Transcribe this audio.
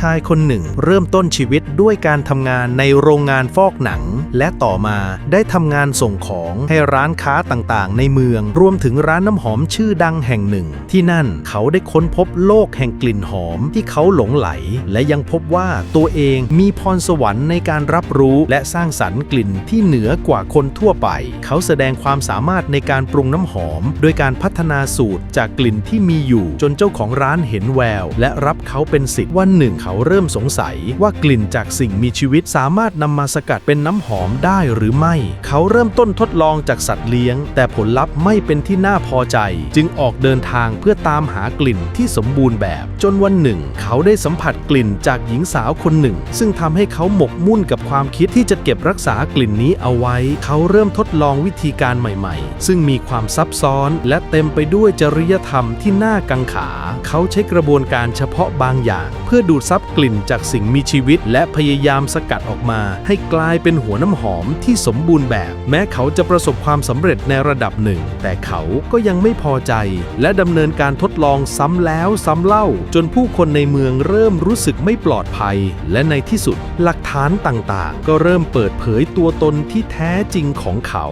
ชายคนหนึ่ง เริ่มต้นชีวิตด้วยการทำงานในโรงงานฟอกหนัง และต่อมาได้ทำงานส่งของให้ร้านค้าต่างๆ ในเมือง รวมถึงร้านน้ำหอมชื่อดังแห่งหนึ่ง ที่นั่นเขาได้ค้นพบโลกแห่งกลิ่นหอมที่เขาหลงไหล และยังพบว่าตัวเองมีพรสวรรค์ในการรับรู้และสร้างสรรค์กลิ่นที่เหนือกว่าคนทั่วไป เขาแสดงความสามารถในการปรุงน้ำหอม โดยการพัฒนาสูตรจากกลิ่นที่มีอยู่จนเจ้าของร้านเห็นแวว และรับเขาเป็นสิทธิ์วันหนึ่งเขาเริ่มสงสัยว่ากลิ่นจากสิ่งมีชีวิตสามารถนำมาสกัดเป็นน้ำหอมได้หรือไม่ เขาเริ่มต้นทดลองจากสัตว์เลี้ยง แต่ผลลัพธ์ไม่เป็นที่น่าพอใจ จึงออกเดินทางเพื่อตามหากลิ่นที่สมบูรณ์แบบ จนวันหนึ่ง เขาได้สัมผัสกลิ่นจากหญิงสาวคนหนึ่ง ซึ่งทำให้เขาหมกมุ่นกับความคิดที่จะเก็บรักษากลิ่นนี้เอาไว้ เขาเริ่มทดลองวิธีการใหม่ๆ ซึ่งมีความซับซ้อนและเต็มไปด้วยจริยธรรมที่น่ากังขา เขาใช้กระบวนการเฉพาะบางอย่าง เพื่อดูดซับับกลิ่นจากสิ่งมีชีวิต และพยายามสกัดออกมา ให้กลายเป็นหัวน้ำหอมที่สมบูรณ์แบบ แม้เขาจะประสบความสำเร็จในระดับหนึ่ง แต่เขาก็ยังไม่พอใจ และดำเนินการทดลองซ้ำแล้วซ้ำเล่า จนผู้คนในเมืองเริ่มรู้สึกไม่ปลอดภัย และในที่สุดหลักฐานต่างๆ ก็เริ่มเปิดเผยตัวตนที่แท้จริงของเขา